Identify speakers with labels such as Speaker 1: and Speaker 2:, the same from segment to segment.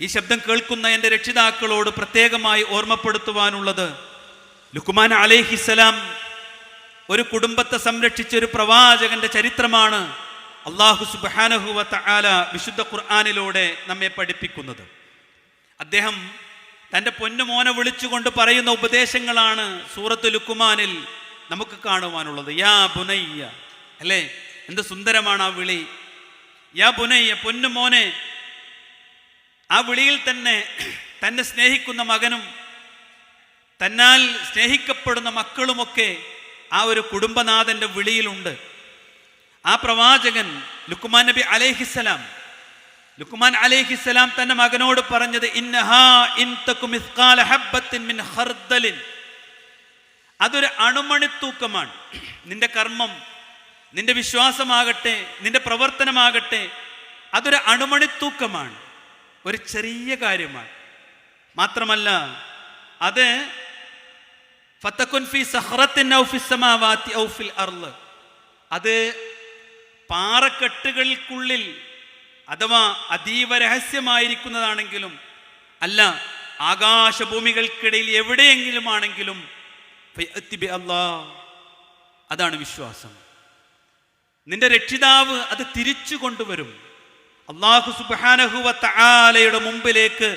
Speaker 1: ഈ ശബ്ദം കേൾക്കുന്ന എന്റെ രക്ഷിതാക്കളോട് പ്രത്യേകമായി ഓർമ്മപ്പെടുത്തുവാനുള്ളത്. ലുക്കുമാൻ അലേഹിസലാം ഒരു കുടുംബത്തെ സംരക്ഷിച്ച ഒരു പ്രവാചകന്റെ ചരിത്രമാണ് അള്ളാഹു സുബാനഹുവ തആല വിശുദ്ധ ഖുർആാനിലൂടെ നമ്മെ പഠിപ്പിക്കുന്നത്. അദ്ദേഹം തന്റെ പൊന്നുമോനെ വിളിച്ചുകൊണ്ട് പറയുന്ന ഉപദേശങ്ങളാണ് സൂറത്ത് ലുക്കുമാനിൽ നമുക്ക് കാണുവാനുള്ളത്. യാ ബുനയ്യ. അല്ലേ? എന്ത് സുന്ദരമാണ് ആ വിളി. യാ ബുനയ്യ പൊന്നുമോനെ ആ വിളിയിൽ തന്നെ തന്നെ സ്നേഹിക്കുന്ന മകനും തന്നാൽ സ്നേഹിക്കപ്പെടുന്ന മക്കളുമൊക്കെ ആ ഒരു കുടുംബനാഥന്റെ വിളിയിലുണ്ട്. ആ പ്രവാചകൻ ലുക്കുമാൻ നബി അലേഹിസലാം ലുക്കുമാൻ അലേഹിസലാം തന്റെ മകനോട് പറഞ്ഞത് അതൊരു അണുമണിത്തൂക്കമാണ്. നിന്റെ കർമ്മം നിന്റെ വിശ്വാസമാകട്ടെ നിന്റെ പ്രവർത്തനമാകട്ടെ അതൊരു അണുമണിത്തൂക്കമാണ്. ഒരു ചെറിയ കാര്യമാണ്. മാത്രമല്ല അത് അർൾ. അത് പാറക്കെട്ടുകൾക്കുള്ളിൽ അഥവാ അതീവ രഹസ്യമായിരിക്കുന്നതാണെങ്കിലും അല്ല ആകാശഭൂമികൾക്കിടയിൽ എവിടെയെങ്കിലും ആണെങ്കിലും. അതാണ് വിശ്വാസം. നിന്റെ രക്ഷിതാവ് അത് തിരിച്ചു കൊണ്ടുവരും. അള്ളാഹു സുബാനഹുവ തആലയുടെ മുമ്പിലേക്ക്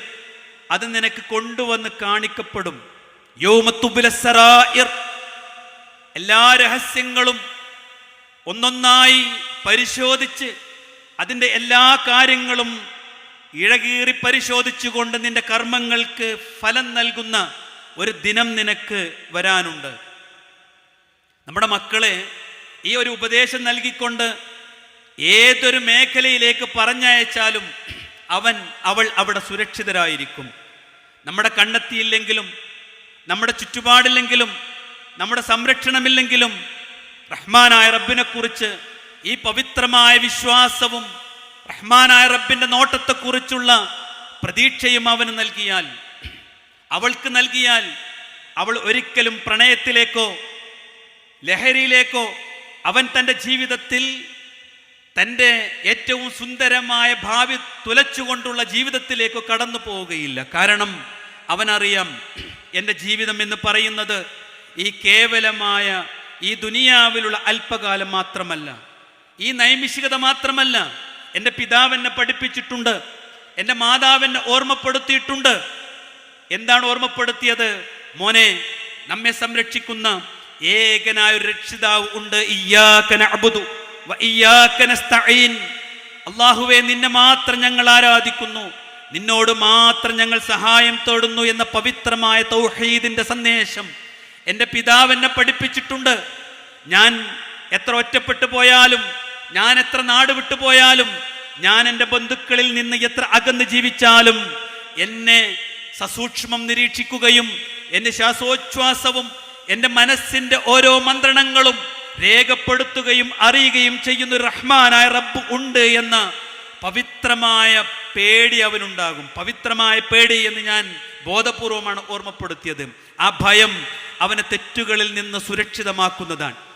Speaker 1: അത് നിനക്ക് കൊണ്ടുവന്ന് കാണിക്കപ്പെടും. എല്ലാ രഹസ്യങ്ങളും ഒന്നൊന്നായി പരിശോധിച്ച് അതിന്റെ എല്ലാ കാര്യങ്ങളും ഇഴകീറി പരിശോധിച്ചുകൊണ്ട് നിന്റെ കർമ്മങ്ങൾക്ക് ഫലം നൽകുന്ന ഒരു ദിനം നിനക്ക് വരാനുണ്ട് നമ്മുടെ മക്കളെ ഈ ഒരു ഉപദേശം നൽകിക്കൊണ്ട് ഏതൊരു മേഖലയിലേക്ക് പറഞ്ഞയച്ചാലും അവൻ അവൾ അവിടെ സുരക്ഷിതരായിരിക്കും. നമ്മുടെ കണ്ണെത്തിയില്ലെങ്കിലും നമ്മുടെ ചുറ്റുപാടില്ലെങ്കിലും നമ്മുടെ സംരക്ഷണമില്ലെങ്കിലും റഹ്മാനായ റബ്ബിനെക്കുറിച്ച് ഈ പവിത്രമായ വിശ്വാസവും റഹ്മാനായ റബ്ബിന്റെ നോട്ടത്തെക്കുറിച്ചുള്ള പ്രതീക്ഷയും അവന് നൽകിയാൽ അവൾക്ക് നൽകിയാൽ അവൾ ഒരിക്കലും പ്രണയത്തിലേക്കോ ലഹരിയിലേക്കോ അവൻ തന്റെ ജീവിതത്തിൽ തന്റെ ഏറ്റവും സുന്ദരമായ ഭാവി തുലച്ചുകൊണ്ടുള്ള ജീവിതത്തിലേക്ക് കടന്നു പോവുകയില്ല. കാരണം അവനറിയാം എന്റെ ജീവിതം എന്ന് പറയുന്നത് ഈ കേവലമായ ഈ ദുനിയാവിലുള്ള അല്പകാലം മാത്രമല്ല. ഈ നൈമിഷികത മാത്രമല്ല. എന്റെ പിതാവ് എന്നെ പഠിപ്പിച്ചിട്ടുണ്ട്. എന്റെ മാതാവ് എന്നെ ഓർമ്മപ്പെടുത്തിയിട്ടുണ്ട്. എന്താണ് ഓർമ്മപ്പെടുത്തിയത്? മോനെ നമ്മെ സംരക്ഷിക്കുന്ന ഏകനായ ഒരു രക്ഷിതാവ് ഉണ്ട്. ഇയ്യാക നഅ്ബുദു. വ ഇയ്യാക നസ്തഈൻ അള്ളാഹുവെ നിന്നെ മാത്രം ഞങ്ങൾ ആരാധിക്കുന്നു. നിന്നോട് മാത്രം ഞങ്ങൾ സഹായം തേടുന്നു എന്ന പവിത്രമായ തൗഹീദിന്റെ സന്ദേശം എന്റെ പിതാവ് എന്നെ പഠിപ്പിച്ചിട്ടുണ്ട്. ഞാൻ എത്ര ഒറ്റപ്പെട്ടു പോയാലും ഞാൻ എത്ര നാട് വിട്ടു പോയാലും ഞാൻ എന്റെ ബന്ധുക്കളിൽ നിന്ന് എത്ര അകന്ന് ജീവിച്ചാലും എന്നെ സസൂക്ഷ്മം നിരീക്ഷിക്കുകയും എന്റെ ശ്വാസോച്ഛ്വാസവും എന്റെ മനസ്സിന്റെ ഓരോ മന്ത്രണങ്ങളും രേഖപ്പെടുത്തുകയും അറിയുകയും ചെയ്യുന്ന റഹ്മാനായ റബ്ബ് ഉണ്ട് എന്ന പവിത്രമായ പേടി അവനുണ്ടാകും. പവിത്രമായ പേടി എന്ന് ഞാൻ ബോധപൂർവമാണ് ഓർമ്മപ്പെടുത്തിയത്. ആ ഭയം അവനെ തെറ്റുകളിൽ നിന്ന് സുരക്ഷിതമാക്കുന്നതാണ്.